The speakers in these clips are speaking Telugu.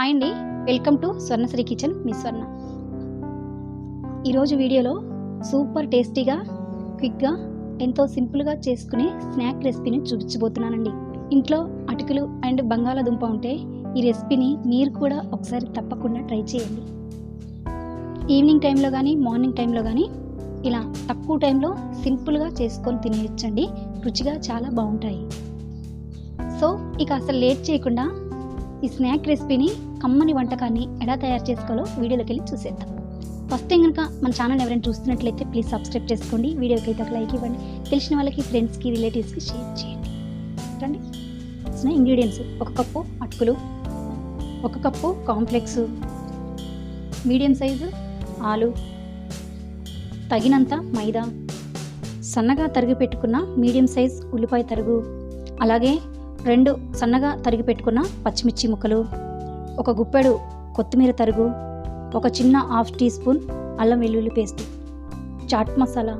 హాయ్ అండి. Welcome to Swarnasri kitchen. మీ స్వర్ణ. ఈరోజు వీడియోలో సూపర్ టేస్టీగా క్విక్గా ఎంతో సింపుల్గా చేసుకునే స్నాక్ రెసిపీని చూపించబోతున్నానండి. ఇంట్లో అటుకులు అండ్ బంగాళాదుంప ఉంటే ఈ రెసిపీని మీరు కూడా ఒకసారి తప్పకుండా ట్రై చేయండి. ఈవినింగ్ టైంలో కానీ మార్నింగ్ టైంలో కానీ ఇలా తక్కువ టైంలో సింపుల్గా చేసుకొని తినేయచ్చండి. రుచిగా చాలా బాగుంటాయి. సో ఇక అసలు లేట్ చేయకుండా ఈ స్నాక్ రెసిపీని కమ్మని వంటకాన్ని ఎలా తయారు చేసుకోవాలో వీడియోలోకి వెళ్ళి చూసేద్దాం. ఫస్ట్ టైం కనుక మన ఛానల్ ఎవరైనా చూస్తున్నట్లయితే ప్లీజ్ సబ్స్క్రైబ్ చేసుకోండి. వీడియోకి అయితే ఒక లైక్ ఇవ్వండి. తెలిసిన వాళ్ళకి ఫ్రెండ్స్కి రిలేటివ్స్కి షేర్ చేయండి. రండి. వచ్చిన ఇంగ్రీడియంట్స్ ఒక కప్పు అటుకులు ఒక కప్పు కాంప్లెక్స్ మీడియం సైజు ఆలు తగినంత మైదా సన్నగా తరిగి పెట్టుకున్న మీడియం సైజ్ ఉల్లిపాయ తరుగు అలాగే రెండు సన్నగా తరిగి పెట్టుకున్న పచ్చిమిర్చి ముక్కలు ఒక గుప్పెడు కొత్తిమీర తరుగు ఒక చిన్న హాఫ్ టీ స్పూన్ అల్లం వెల్లుల్లి పేస్ట్ చాట్ మసాలా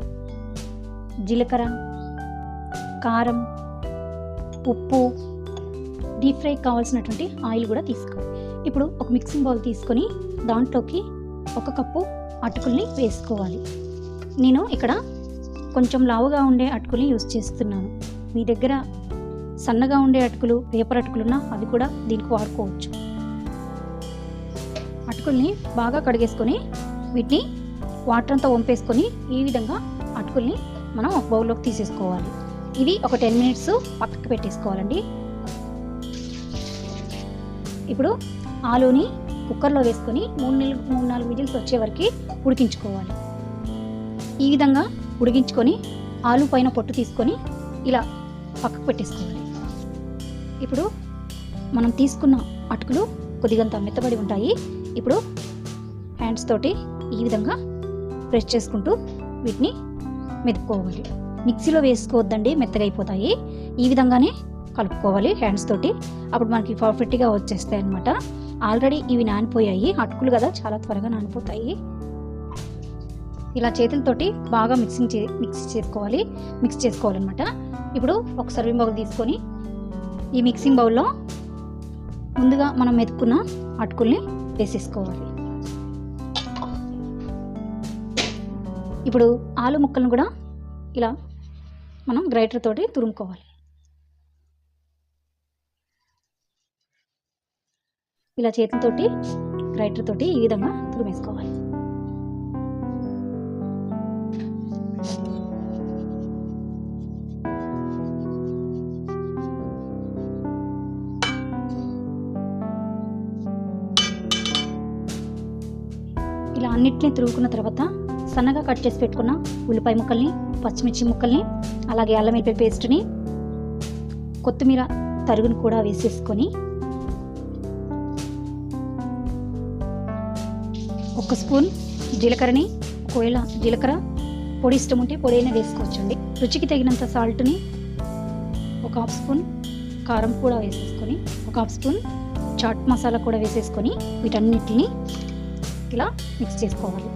జీలకర్ర కారం ఉప్పు డీప్ ఫ్రై కావాల్సినటువంటి ఆయిల్ కూడా తీసుకోవాలి. ఇప్పుడు ఒక మిక్సింగ్ బౌల్ తీసుకొని దాంట్లోకి ఒక కప్పు అటుకుల్ని వేసుకోవాలి. నేను ఇక్కడ కొంచెం లావుగా ఉండే అటుకుల్ని యూజ్ చేస్తున్నాను. మీ దగ్గర సన్నగా ఉండే అటుకులు పేపర్ అటుకులున్నా అవి కూడా దీనికి వాడుకోవచ్చు. అటుకుల్ని బాగా కడిగేసుకొని వీటిని వాటర్ అంతా వంపేసుకొని ఈ విధంగా అటుకుల్ని మనం ఒక బౌల్లోకి తీసేసుకోవాలి. ఇవి ఒక టెన్ మినిట్స్ పక్కకు పెట్టేసుకోవాలండి. ఇప్పుడు ఆలూని కుక్కర్లో వేసుకొని మూడు నెలలు మూడు నాలుగు విజిల్స్ వచ్చే వరకు ఉడికించుకోవాలి. ఈ విధంగా ఉడికించుకొని ఆలు పైన పొట్టు తీసుకొని ఇలా పక్కకు పెట్టేసుకోవాలి. ఇప్పుడు మనం తీసుకున్న అటుకులు కొద్దిగంత మెత్తబడి ఉంటాయి. ఇప్పుడు హ్యాండ్స్ తోటి ఈ విధంగా ప్రెస్ చేసుకుంటూ వీటిని మెదుపుకోవాలి. మిక్సీలో వేసుకోవద్దండి మెత్తగా అయిపోతాయి. ఈ విధంగానే కలుపుకోవాలి హ్యాండ్స్ తోటి. అప్పుడు మనకి పర్ఫెక్ట్గా వచ్చేస్తాయి అనమాట ఆల్రెడీ ఇవి నానిపోయాయి. అటుకులు కదా చాలా త్వరగా నానిపోతాయి. ఇలా చేతులతోటి బాగా మిక్సింగ్ చే మిక్స్ చేసుకోవాలి. మిక్స్ చేసుకోవాలన్నమాట. ఇప్పుడు ఒక సర్వింగ్ బౌల్ తీసుకొని ఈ మిక్సింగ్ బౌల్లో ముందుగా మనం మెతుక్కున్న అటుకుల్ని వేసేసుకోవాలి. ఇప్పుడు ఆలు ముక్కలను కూడా ఇలా మనం గ్రైటర్ తోటి తురుముకోవాలి. ఇలా చేతులతోటి గ్రైటర్ తోటి ఈ విధంగా తురిమేసుకోవాలి. అన్నిటిని తురుగుకున్న తర్వాత సన్నగా కట్ చేసి పెట్టుకున్న ఉల్లిపాయ ముక్కల్ని పచ్చిమిర్చి ముక్కల్ని అలాగే అల్లం వెల్లిపాయ పేస్ట్ని కొత్తిమీర తరుగును కూడా వేసేసుకొని ఒక స్పూన్ జీలకర్రని ఒకవేళ జీలకర్ర పొడి ఇష్టం ఉంటే పొడి అయినా వేసుకోవచ్చండి. రుచికి తగినంత సాల్ట్ని ఒక హాఫ్ స్పూన్ కారం కూడా వేసేసుకొని ఒక హాఫ్ స్పూన్ చాట్ మసాలా కూడా వేసేసుకొని వీటన్నిటిని ఇలా మిక్స్ చేసుకోవాలి.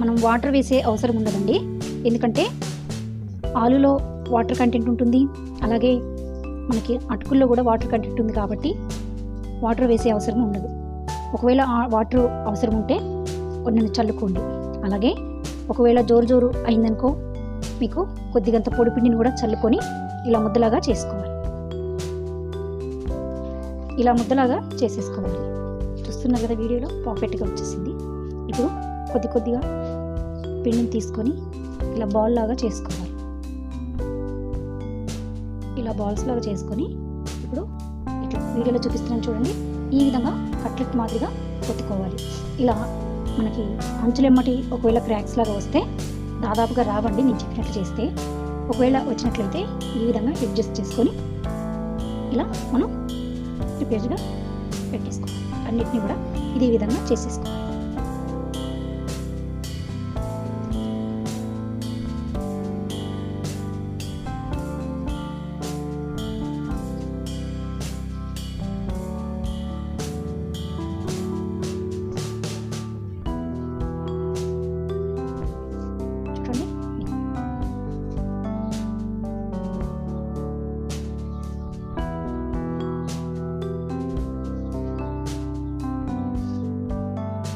మనం వాటర్ వేసే అవసరం ఉండదండి. ఎందుకంటే ఆలులో వాటర్ కంటెంట్ ఉంటుంది. అలాగే మనకి అటుకుల్లో కూడా వాటర్ కంటెంట్ ఉంది కాబట్టి వాటర్ వేసే అవసరం ఉండదు. ఒకవేళ వాటర్ అవసరం ఉంటే కొన్ని చల్లుకోండి. అలాగే ఒకవేళ జోరు జోరు అయిందనుకో మీకు కొద్దిగంత పొడిపిండిని కూడా చల్లుకొని ఇలా ముద్దలాగా చేసుకోవాలి. ఇలా ముద్దలాగా చేసేసుకోవాలి. చూస్తున్నారు కదా వీడియోలో పర్ఫెక్ట్గా వచ్చేసింది. ఇప్పుడు కొద్ది కొద్దిగా పిండిని తీసుకొని ఇలా బాల్ లాగా చేసుకోవాలి. ఇలా బాల్స్ లాగా చేసుకొని ఇప్పుడు ఇట్లా వీడియోలో చూపిస్తున్నాను చూడండి. ఈ విధంగా కట్లెట్ మాదిరిగా కొట్టుకోవాలి. ఇలా మనకి అంచులెమ్మటి ఒకవేళ క్రాక్స్ లాగా వస్తే దాదాపుగా రావండి నేను చెప్పినట్లు చేస్తే. ఒకవేళ వచ్చినట్లయితే ఈ విధంగా అడ్జస్ట్ చేసుకొని ఇలా మనం ప్రిపేర్గా పెట్టేసుకోవాలి. అన్నిటిని కూడా ఇదే విధంగా చేసేసుకోవాలి.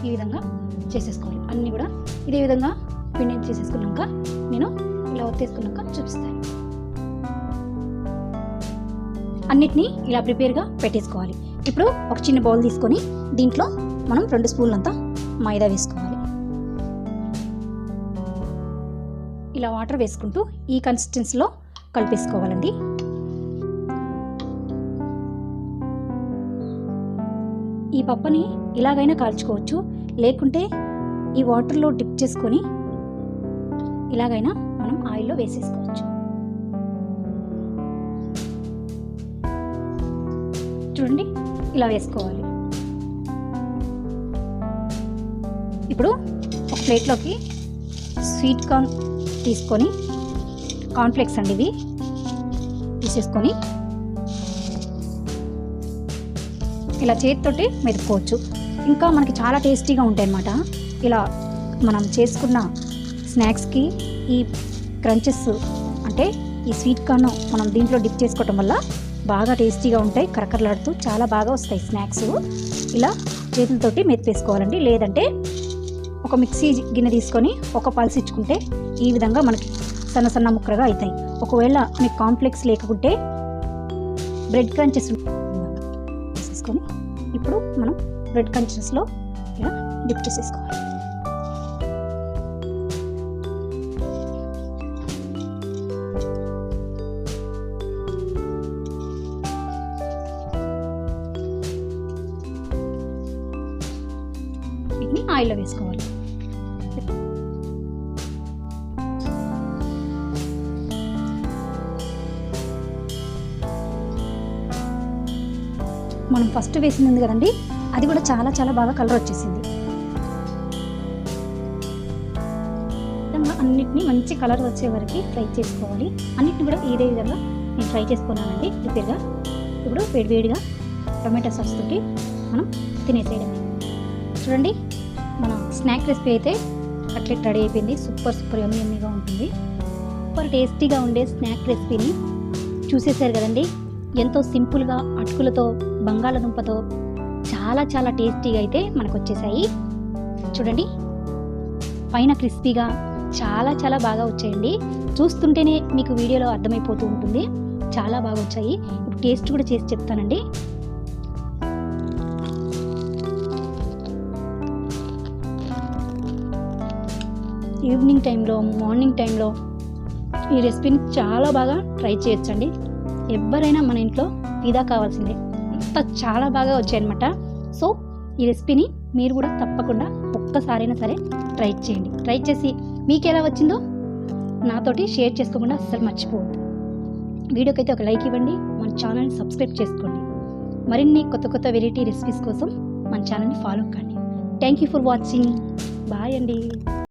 ఈ విధంగా చేసేసుకోవాలి. అన్నీ కూడా ఇదే విధంగా పిండిని చేసేసుకున్నాక నేను ఇలా ఒత్తేసుకున్నాక చూపిస్తాను. అన్నిటినీ ఇలా ప్రిపేర్గా పెట్టేసుకోవాలి. ఇప్పుడు ఒక చిన్న బౌల్ తీసుకొని దీంట్లో మనం రెండు స్పూన్లంతా మైదా వేసుకోవాలి. ఇలా వాటర్ వేసుకుంటూ ఈ కన్సిస్టెన్సీలో కలిపేసుకోవాలండి. ఈ పప్పని ఇలాగైనా కాల్చుకోవచ్చు. లేకుంటే ఈ వాటర్లో డిప్ చేసుకొని ఇలాగైనా మనం ఆయిల్లో వేసేసుకోవచ్చు. చూడండి ఇలా వేసుకోవాలి. ఇప్పుడు ఒక ప్లేట్లోకి స్వీట్ కార్న్ తీసుకొని కాన్ఫ్లెక్స్ అండి ఇవి తీసేసుకొని ఇలా చేతితోటి మెదుపుకోవచ్చు. ఇంకా మనకి చాలా టేస్టీగా ఉంటాయి అన్నమాట ఇలా మనం చేసుకున్న స్నాక్స్కి ఈ క్రంచెస్ అంటే ఈ స్వీట్ కార్న్ మనం దీంట్లో డిప్ చేసుకోవటం వల్ల బాగా టేస్టీగా ఉంటాయి కరకరలాడుతూ చాలా బాగా వస్తాయి స్నాక్స్. ఇలా చేతులతోటి మెత్తేసుకోవాలండి లేదంటే ఒక మిక్సీ గిన్నె తీసుకొని ఒక పల్స్ ఇచ్చుకుంటే ఈ విధంగా మనకి సన్న సన్న ముక్కలుగా అవుతాయి. ఒకవేళ మీకు కాంప్లెక్స్ లేకుంటే బ్రెడ్ క్రంచెస్ తీసుకొని ఇప్పుడు మనం బ్రెడ్ కంచెస్లో ఇలా డిప్ చేసేసుకోవాలి ఆయిల్లో వేసుకోవాలి. మనం ఫస్ట్ వేసింది ఉంది కదండి అది కూడా చాలా చాలా బాగా కలర్ వచ్చేసింది. విధంగా అన్నిటిని మంచి కలర్ వచ్చే వరకు ఫ్రై చేసుకోవాలి. అన్నిటిని కూడా ఇదే విధంగా నేను ఫ్రై చేసుకున్నానండి ప్రిపేర్గా. ఇప్పుడు వేడివేడిగా టొమాటో సాస్ తోటి మనం తినేసేయడం చూడండి మన స్నాక్ రెసిపీ అయితే కట్లెట్ రెడీ అయిపోయింది. సూపర్ సూపర్ యమ్మీ యమ్మీగా ఉంటుంది. సూపర్ టేస్టీగా ఉండే స్నాక్ రెసిపీని చూసేసారు కదండి. ఎంతో సింపుల్గా అటుకులతో బంగాళదుంపతో చాలా చాలా టేస్టీగా అయితే మనకు వచ్చేసాయి చూడండి. పైన క్రిస్పీగా చాలా చాలా బాగా వచ్చాయండి. చూస్తుంటేనే మీకు వీడియోలో అర్థమైపోతూ ఉంటుంది. చాలా బాగా వచ్చాయి. ఇప్పుడు టేస్ట్ కూడా చేసి చెప్తానండి. ఈవినింగ్ టైంలో మార్నింగ్ టైంలో ఈ రెసిపీని చాలా బాగా ట్రై చేయొచ్చండి. ఎవరైనా మన ఇంట్లో ఫిదా కావాల్సిందే. అంత చాలా బాగా వచ్చాయన్నమాట. సో ఈ రెసిపీని మీరు కూడా తప్పకుండా ఒక్కసారైనా సరే ట్రై చేయండి. ట్రై చేసి మీకు ఎలా వచ్చిందో నాతోటి షేర్ చేసుకోకుండా అస్సలు మర్చిపోవద్దు. వీడియోకి అయితే ఒక లైక్ ఇవ్వండి మన ఛానల్ని సబ్స్క్రైబ్ చేసుకోండి. మరిన్ని కొత్త కొత్త వెరైటీ రెసిపీస్ కోసం మన ఛానల్ని ఫాలో కండి thank you for watching. Bye అండి.